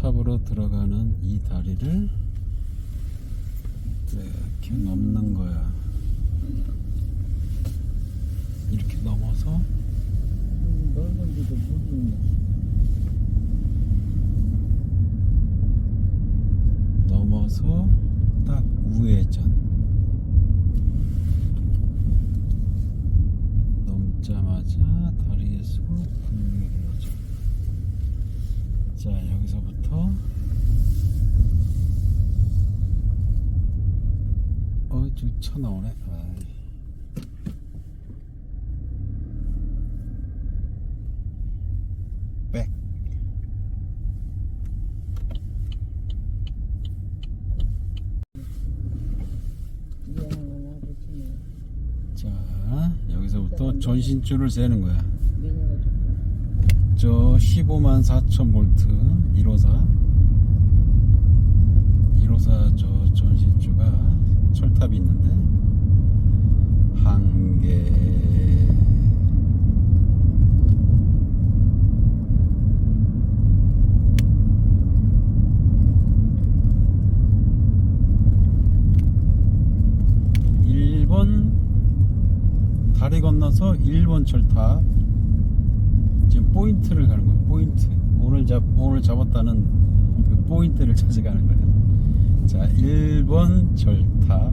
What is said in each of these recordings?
탑으로 들어가는 이 다리를 이렇게 넘는 거야. 이렇게 넘어서 넘어서 딱 우회전. 넘자마자 다리에서 분명히 자 여기서부터. 어 저기 차 나오네. 아이. 여기서부터 전신줄을 세는 거야. 15만 4천 볼트 1호사. 1호사 저 전신주가 철탑이 있는데 한개. 다리 건너서 1번 철탑. 포인트를 가는 거야. 포인트. 오늘 잡 오늘 잡았다는 그 포인트를 찾아가는 거야. 자, 1번 절타.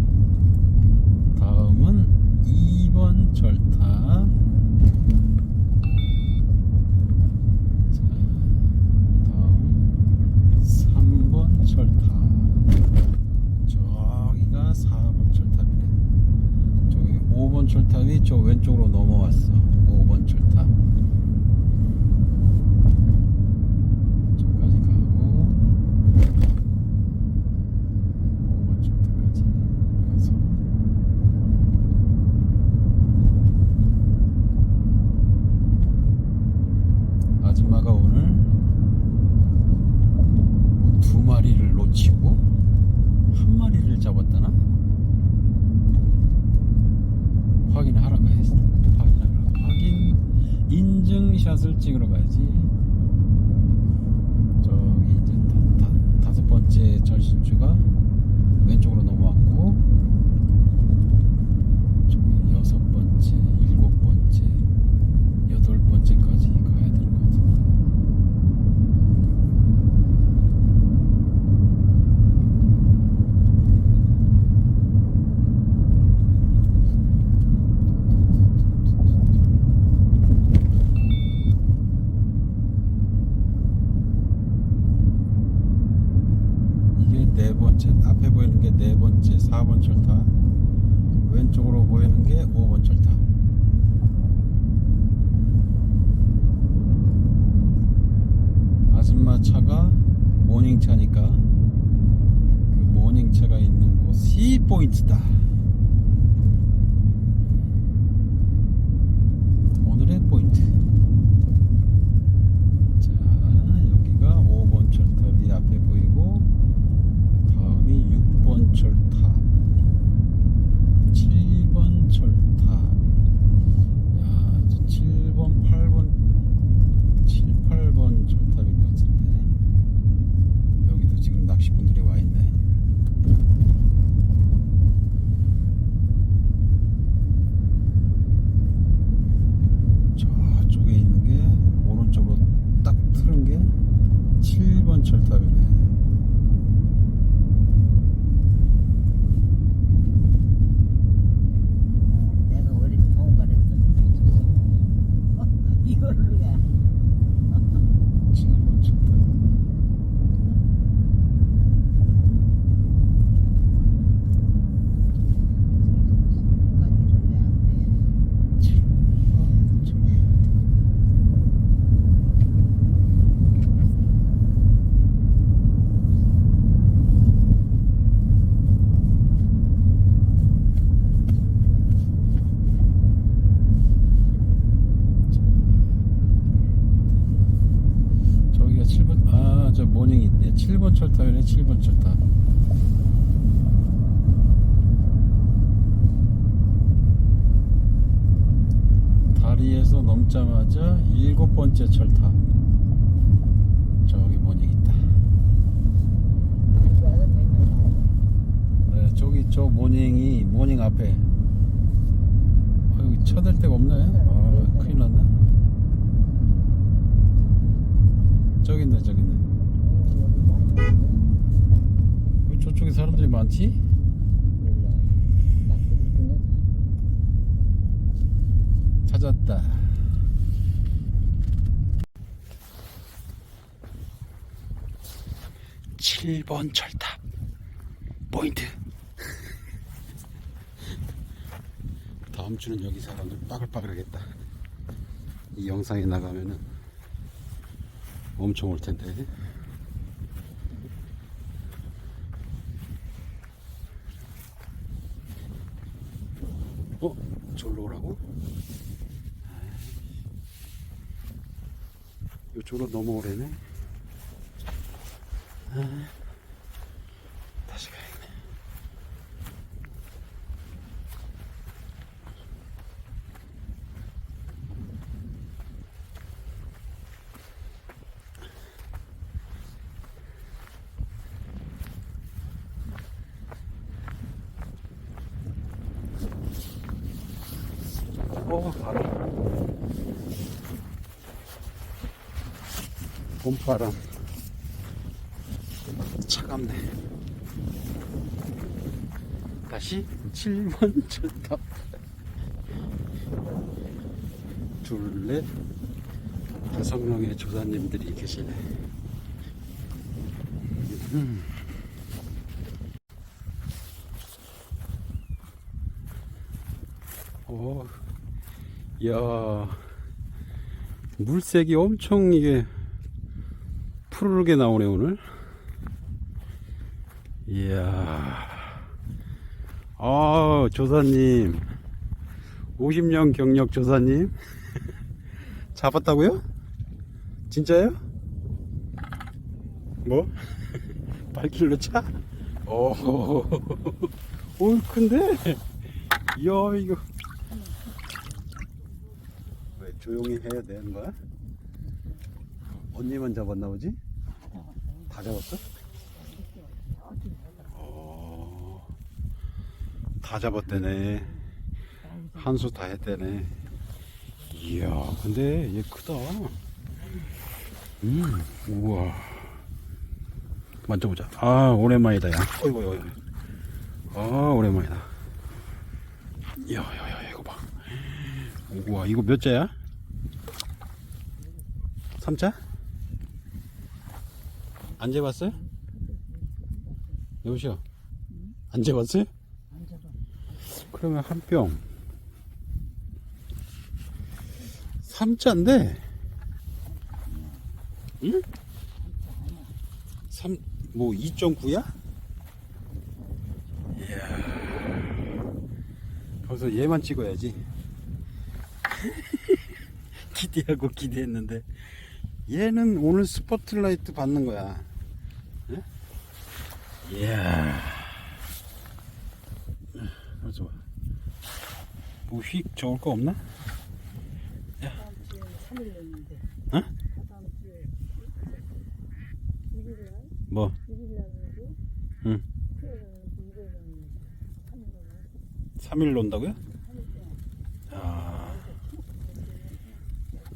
пока. 쳐댈 데가 없네. 아 큰일 났네. 저기 있네 저기 있네. 왜 저쪽에 사람들이 많지? 찾았다. 칠번 철탑. 포인트 다음 주는 여기 사람들 빠글빠글하겠다. 이 영상에 나가면은 엄청 올 텐데. 어? 저기로 오라고? 이쪽으로 넘어오래네. 아, 다시 가야겠네 어, 바람. 봄바람. 차갑네. 다시 7번 철탑. 둘, 넷, 다섯 명의 조사님들이 계시네. 음. 오, 야, 물색이 엄청 이게 푸르르게 나오네 오늘. 이야, 아 조사님, 50년 경력 조사님 잡았다고요? 진짜요? 뭐? 8kg 차? 오, 오, 큰데? 이야, 이거. 왜 조용히 해야 되는 거야? 언니만 잡았나 보지? 다 잡았어? 어, 다 잡았대네. 한 수 다 했대네. 이야, 근데 얘 크다. 음, 우와. 만져보자. 아, 오랜만이다, 야. 어이구, 어이구. 아, 오랜만이다. 이야, 야, 야, 이거 봐. 우와, 이거 몇 자야? 3자? 안 재봤어요? 여보시오. 안 재봤어요? 그러면 한 병. 3자인데? 응? 3, 뭐 2.9야? 이야. 벌써 얘만 찍어야지. 기대하고 기대했는데. 얘는 오늘 스포트라이트 받는 거야. 예? 이야. 맞아. 뭐휙 적을 거 없나? 다음 주에 3일 됐는데. 어? 다음 주에 1일 날? 뭐? 1일 날이고 응. 토요일 날이고 일요일 날이고 3일 날 3일 논다고요? 3일 동안 아.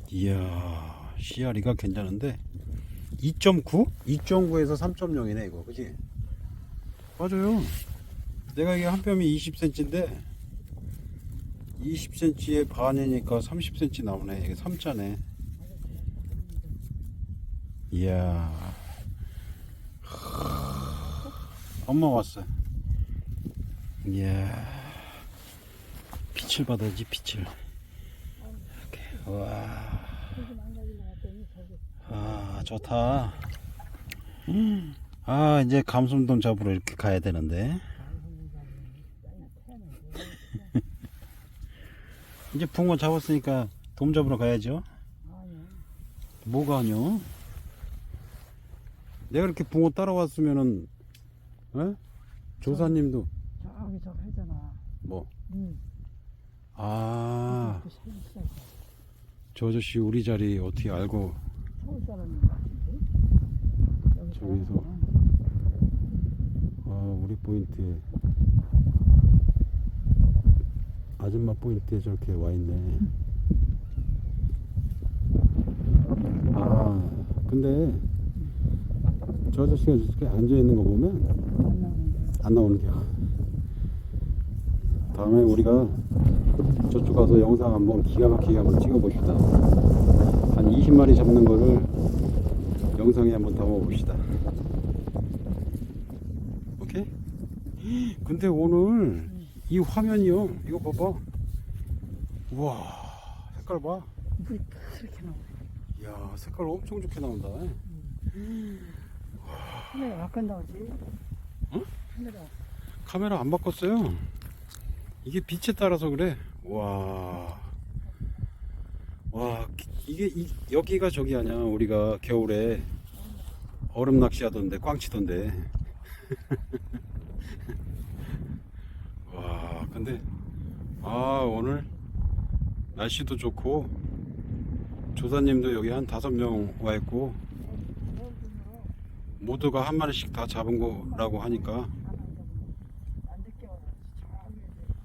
이야, 씨알이가 괜찮은데. 2.9? 2.9에서 3.0이네, 이거. 그지? 맞아요. 내가 이게 한 뼘이 20cm인데, 20cm에 반이니까 30cm 나오네. 이게 3자네. 이야. 엄마 왔어. 이야. 빛을 받아야지, 빛을. 이렇게, 와. 아, 좋다. 음. 아, 이제 감성돔 잡으러 이렇게 가야 되는데. 이제 붕어 잡았으니까 돔 잡으러 가야죠. 뭐가 아니요? 내가 이렇게 붕어 따라왔으면은, 에? 조사님도, 저기 저기 하잖아. 뭐, 응. 아, 그 서울 사람. 저 아저씨 우리 자리 어떻게 알고, 저기서. 아, 우리 포인트에 아줌마 포인트에 저렇게 와 있네. 아, 근데 저 아저씨가 저렇게 앉아 있는 거 보면 안 나오는 게야. 다음에 우리가 저쪽 가서 영상 한번 기가 막히게 한번 찍어 봅시다. 한 20마리 잡는 거를 영상에 한번 담아 봅시다. 오케이? 근데 오늘 이 화면이요. 이거 봐봐. 우와, 색깔 봐. 물이 그렇게 나와. 이야, 색깔 엄청 좋게 나온다. 하늘에 아까 나오지? 응? 하늘에 카메라 안 바꿨어요. 이게 빛에 따라서 그래. 와. 와, 이게 이, 여기가 저기 아니야. 우리가 겨울에 얼음 낚시하던데 꽝 치던데. 와, 근데 아, 오늘 날씨도 좋고 조사님도 여기 한 다섯 명 와 있고 모두가 한 마리씩 다 잡은 거라고 하니까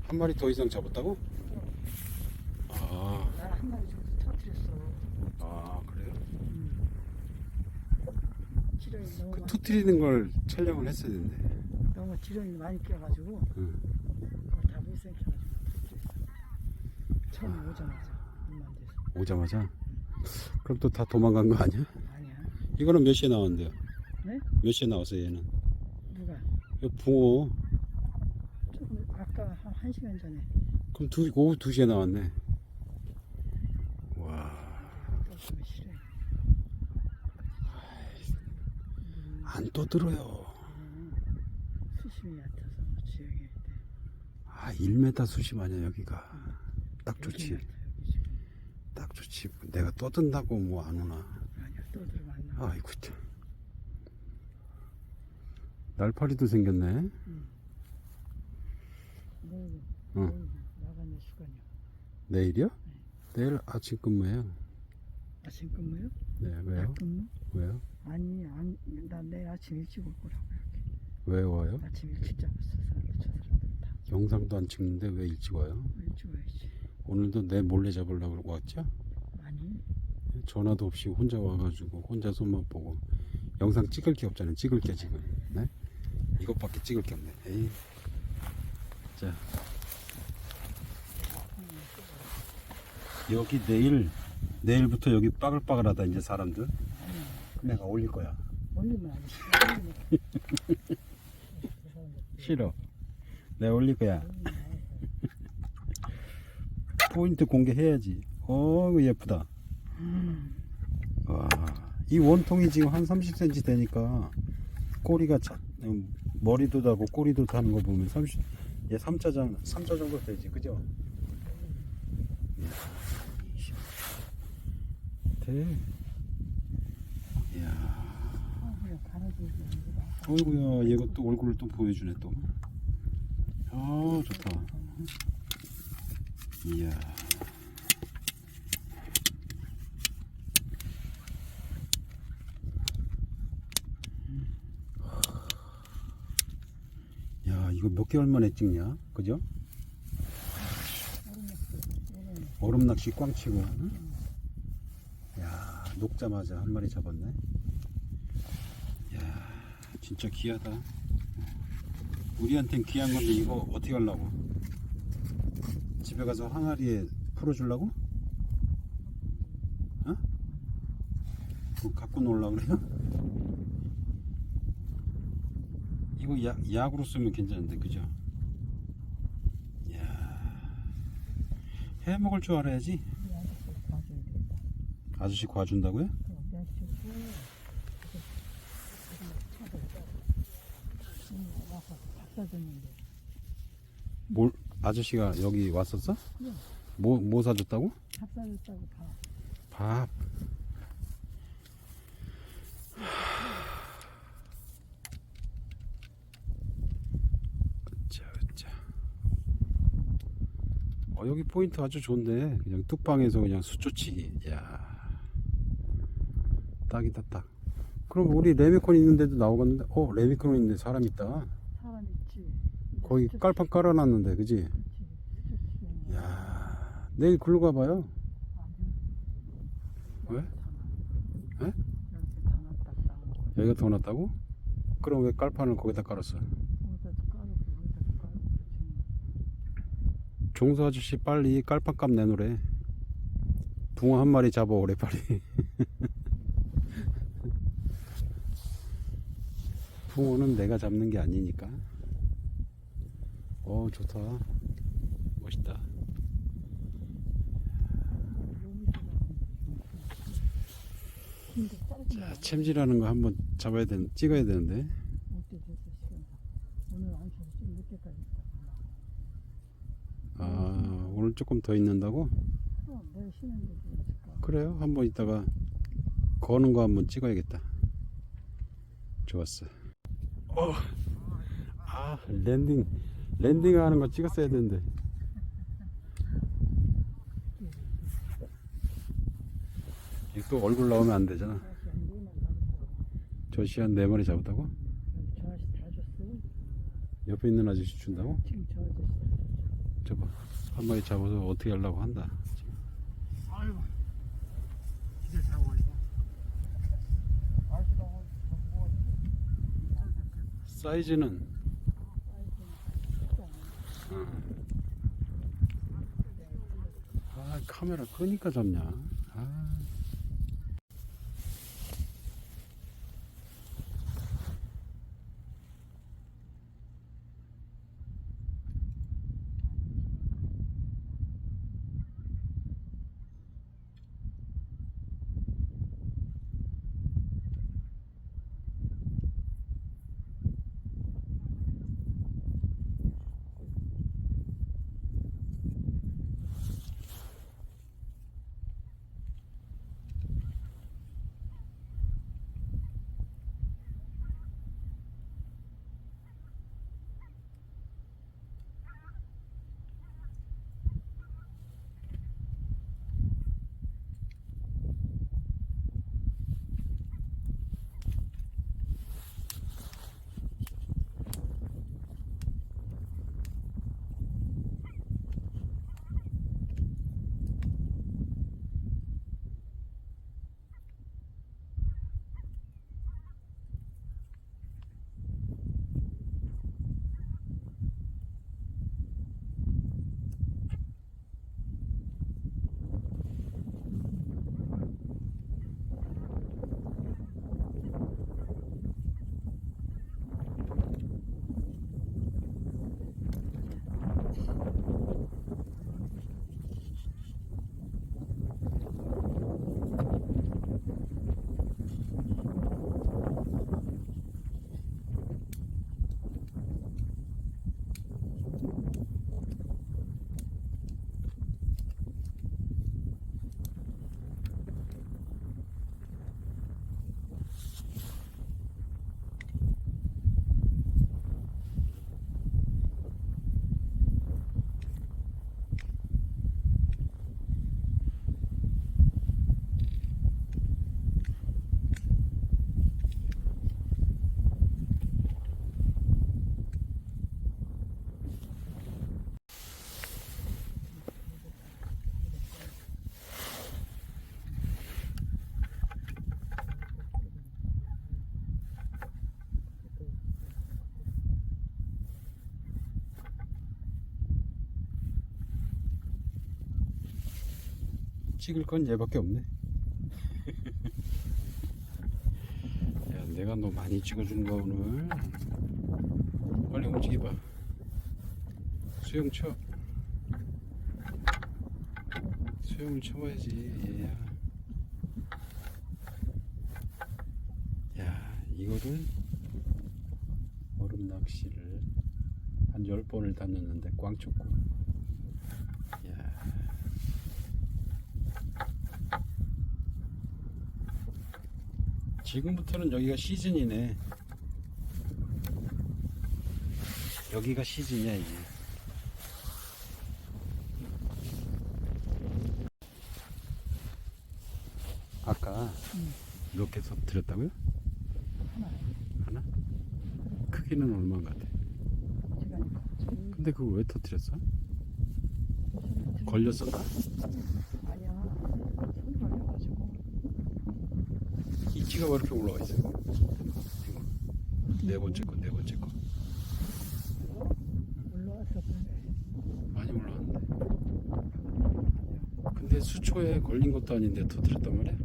한 마리 더 이상 잡았다고? 아, 나한 마리 저기서 터뜨렸어. 아 그래요? 지렁이 너무 그 많이, 터트리는 걸 촬영을 했어야 되는데. 너무 지렁이 많이 껴가지고 응. 그걸 다 못생겨가지고 터뜨렸어. 처음 오자마자 이만 돼서. 오자마자. 그럼 또 다 도망간 거 아니야? 아니야. 이거는 몇 시에 나왔는데요? 네? 몇 시에 나왔어요 얘는? 누가? 이거 붕어. 조금 아까 한, 한 시간 전에 그럼 두, 오후 2시에 나왔네. 와, 떴으면 싫어. 안 떠들어요. 수심이 얕아서 때. 아, 1m 수심 아니야 여기가. 딱 좋지. 딱 좋지. 내가 떠든다고 뭐 안 오나. 아니야 떠들어 만나. 아이고 참. 날파리도 생겼네. 내일 응. 내일 나가는 시간이야. 내일이요? 내일 아침 근무예요. 아침 근무요? 네, 왜요? 낮 근무? 왜요? 아니, 아니, 나 내일 아침 일찍 올 거라고 이렇게. 왜 와요? 아침 일찍 잡았어, 사람들, 저 사람들 다. 영상도 안 찍는데 왜 일찍 와요? 일찍 와야지. 오늘도 내 몰래 잡으려고 그러고 왔죠? 아니, 전화도 없이 혼자 와가지고 혼자 손만 보고 영상 찍을 게 없잖아요. 찍을 게 지금. 네? 이것밖에 찍을 게 없네. 에이. 자. 여기 내일 내일부터 여기 빠글빠글하다 이제 사람들. 내가 올릴 거야. 올리면 안 돼. 싫어. 내가 올릴 거야. 돼. 포인트 공개해야지. 어우 예쁘다. 음, 와, 이 원통이 지금 한 30cm 되니까 꼬리가 자, 음, 머리도 다고 꼬리도 다는 거 보면 30, 얘 3자 장, 3자 정도 되지, 그죠? 가라지 있는데. 어이구야, 얘가 또 얼굴을 또 보여주네 또. 아, 좋다. 이야. 야, 이거 몇 개월 만에 찍냐? 그죠? 얼음 낚시 꽝 치고. 응? 야, 녹자마자 한 마리 잡았네. 야, 진짜 귀하다. 우리한텐 귀한 건데 이거 어떻게 하려고? 집에 가서 항아리에 풀어주려고? 어? 그거 갖고 놀려고 그래요? 이거 약, 약으로 쓰면 괜찮은데 그죠? 해 먹을 줄 알아야지 아저씨 과준다고요? 뭘 아저씨가 여기 왔었어? 네. 뭐, 뭐 사줬다고? 밥 사줬다고 밥. 밥 으쌰 으쌰 어 여기 포인트 아주 좋은데 그냥 뚝방에서 그냥 수초치기 야 딱이다 딱 그럼 우리 레미콘 있는데도 나오겠는데 어 레미콘 있는데 사람 있다. 거기 깔판 깔아놨는데 그지. 야 내일 글로 가봐요. 왜? 에? 여기 여기가 더 낫다고? 그럼 왜 깔판을 거기다 깔았어? 종수 아저씨 빨리 깔판값 내놓으래. 붕어 한 마리 잡아오래 빨리. 붕어는 내가 잡는 게 아니니까. 어 좋다. 멋있다. 자, 챔질하는 거 한번 잡아야 되, 찍어야 되는데. 있다가 아 오늘 조금 더 있는다고? 그래요. 한번 이따가 거는 거 한번 찍어야겠다. 좋았어. 어. 아 랜딩 랜딩 하는 거 찍었어야 되는데. 이거 또 얼굴 나오면 안 되잖아. 저 시한 네 마리 잡았다고? 저아씨 다 줬어 옆에 있는 아저씨 준다고? 지금 저 아저씨 저봐 한 마리 잡아서 어떻게 하려고 한다. 아이고 기대 사고 뭐 사이즈는 아 카메라 끄니까 잡냐? 찍을 건 얘밖에 없네. 야, 내가 너 많이 찍어준 거 오늘. 빨리 움직여봐. 수영 쳐. 수영을 쳐봐야지, 얘야. 야, 이거를 얼음 낚시를 한 10번을 다녔는데 꽝 쳤고. 야. 지금부터는 여기가 시즌이네. 여기가 시즌이야, 이게. 아까 응. 몇개 터뜨렸다고요? 하나 하나? 크기는 얼마인 것 같아? 근데 그걸 왜 터뜨렸어? 걸렸었나? 키가 이렇게 올라와 있어요. 네 번째 거, 네 번째 거. 많이 올라왔는데. 근데 수초에 걸린 것도 아닌데 터뜨렸단 말이야?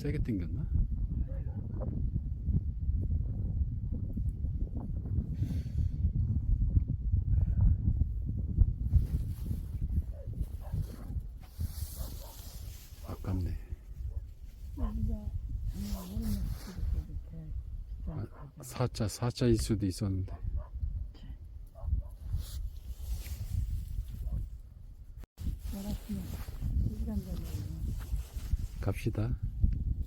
세게 당겼나? 사자, 사자일 수도 있었는데. 갑시다.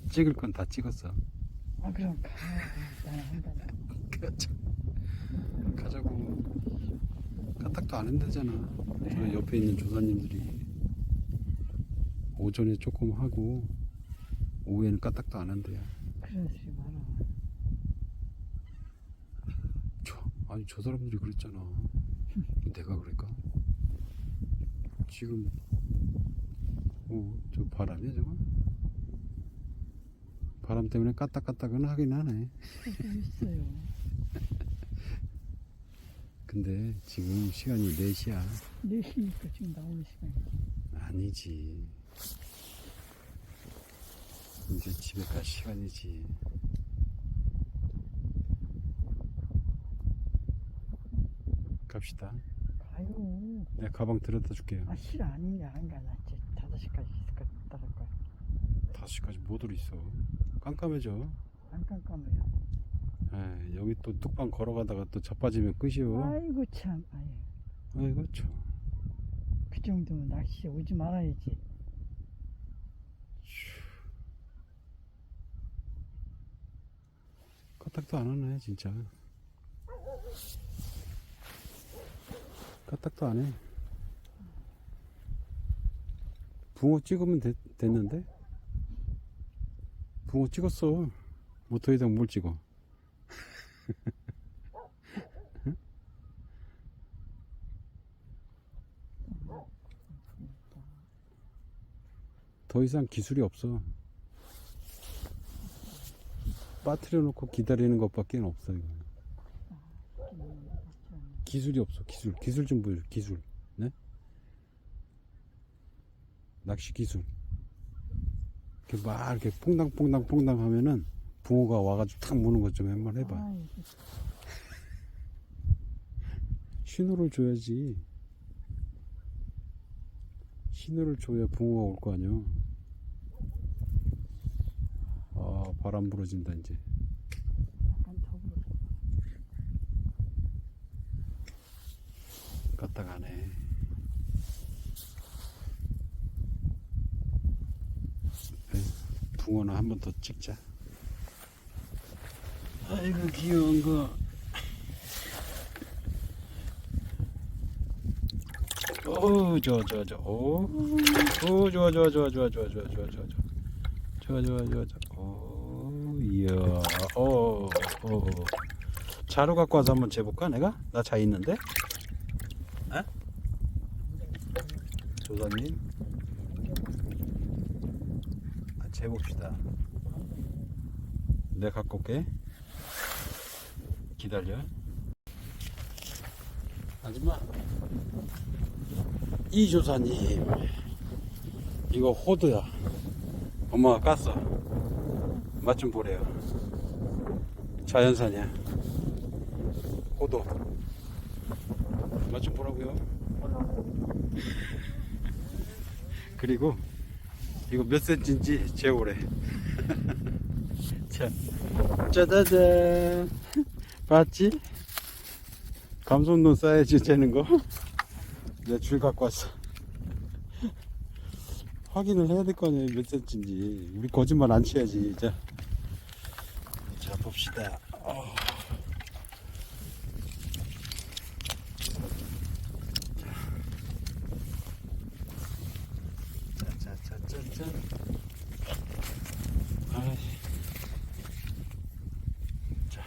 찍을 건 다 찍었어. 아 그럼 가 나는 한다 가자. 가자고. 까딱도 안 한다잖아. 저 옆에 있는 조사님들이 오전에 조금 하고 오후에는 까딱도 안 한대요. 그러지 마라 저, 아니 저 사람들이 그랬잖아. 내가 그럴까? 지금 어, 저 바람이야 저거? 바람 때문에 까딱까딱은 하긴 하네. 있어요 근데 지금 시간이 4시야. 4시니까 지금 나오는 시간이지 아니지. 이제 집에 갈 시간이지. 갑시다. 가요 내가 가방 들여다 줄게요. 아 싫어 아니냐 안가 나 이제 5시까지 있을 거 따를 거야 5시까지 못 있어. 깜깜해져. 안 깜깜해요 에, 여기 또 뚝방 걸어가다가 또 자빠지면 끝이요. 아이고 참 아유 아이고 참. 그 정도면 낚시에 오지 말아야지 까딱도 안 하네 진짜. 까딱도 안 해. 붕어 찍으면 됐, 됐는데? 붕어 찍었어. 모터에다 뭘 찍어? 더 이상 기술이 없어. 빠뜨려 놓고 기다리는 것밖에 없어 이거. 기술이 없어 기술. 기술 좀 보여줘 기술. 네? 낚시 기술. 이렇게 막 이렇게 퐁당퐁당 퐁당 하면은 붕어가 와가지고 탁 무는 것 좀 한번 해봐. 아이고 신호를 줘야지. 신호를 줘야 붕어가 올 거 아니야 아 바람 불어진다 이제 약간 더 불어 껐다 가네. 네, 붕어나 한번 더 찍자. 아이고 귀여운 거. 오, 좋아, 좋아, 좋아. 오, 오, 좋아, 좋아, 좋아, 좋아, 좋아, 좋아, 좋아, 좋아, 좋아. 좋아, 좋아, 좋아, 이야, 오, 오. 자루 갖고 와서 한번 재볼까, 내가? 나 자 있는데? 조사님? 아, 재봅시다. 내가 갖고 올게. 기다려. 하지마 이 조사님 이거 호두야. 엄마가 깠어 맛 좀 보래요 자연산이야 호두 맛좀 보라고요 그리고 이거 몇 센치인지 재오래. 자, 짜자잔. 봤지? 감손눈 사이즈 재는 거. 내가 줄 갖고 왔어. 확인을 해야 될 거 아니에요, 몇 센치인지. 우리 거짓말 안 쳐야지. 자, 자 봅시다. 어. 짜자자자짠. 자.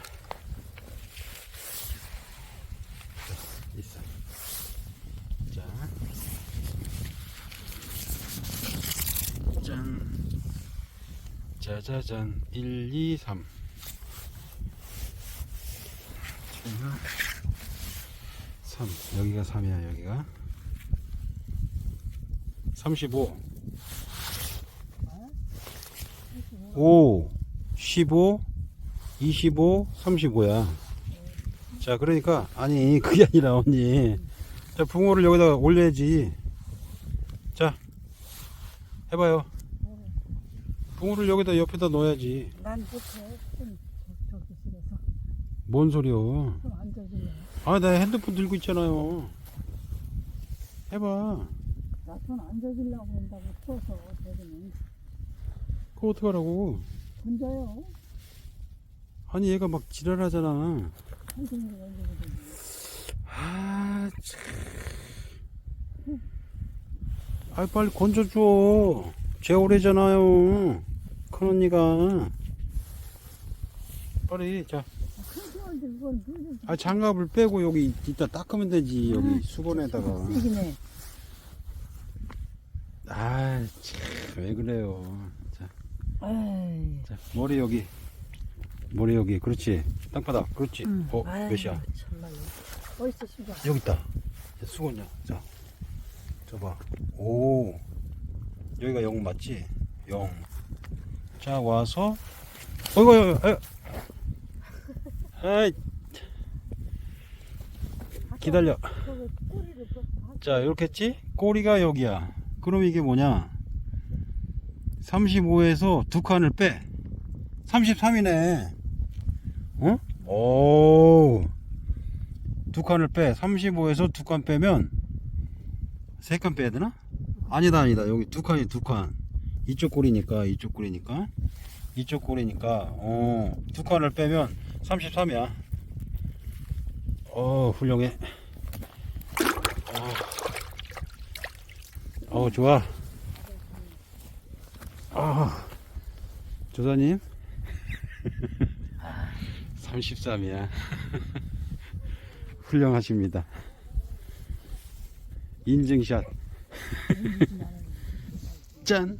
자자잔 1, 2, 3. 3 여기가 3이야 여기가. 35 5 15 25 35야. 자 그러니까 아니 그게 아니라 언니. 자 붕어를 여기다가 올려야지. 자 해봐요. 붕어를 여기다 옆에다 넣어야지. 난 못해. 좀 저- 저기 집에서. 뭔 소리요? 좀 앉아줄래. 아 나 핸드폰 들고 있잖아요 해봐 나좀 앉아주려고 한다고 추워서 저기는 그거 어떡하라고 혼자요. 아니 얘가 막 지랄하잖아 아, 참. 아, 빨리 건져줘. 제 오래잖아요. 큰 언니가. 빨리, 자. 누구 아, 장갑을 빼고 여기 이따 닦으면 되지. 여기 수건에다가. 쓰기네. 아, 참, 왜 그래요. 자, 에이. 자, 머리 여기. 머리 여기. 그렇지. 땅바닥. 그렇지. 응. 어, 아유, 몇이야? 정말. 어디서 시가? 여기 있다. 수건이야. 자, 저봐. 오, 여기가 0 맞지? 0. 자, 와서, 어이구, 어이구, 어이구. 아이, 기다려. 자, 이렇게 했지? 꼬리가 여기야. 그럼 이게 뭐냐? 35에서 두 칸을 빼. 33이네. 어? 오. 두 칸을 빼. 35에서 두 칸 빼면 세 칸 빼야 되나? 아니다, 아니다. 여기 두 칸이 두 칸. 이쪽 꼬리니까, 이쪽 꼬리니까. 이쪽 꼬리니까, 어, 두 칸을 빼면 33이야. 어, 훌륭해. 어. 좋아. 아 조사님? 33이야. 훌륭하십니다. 인증샷. 짠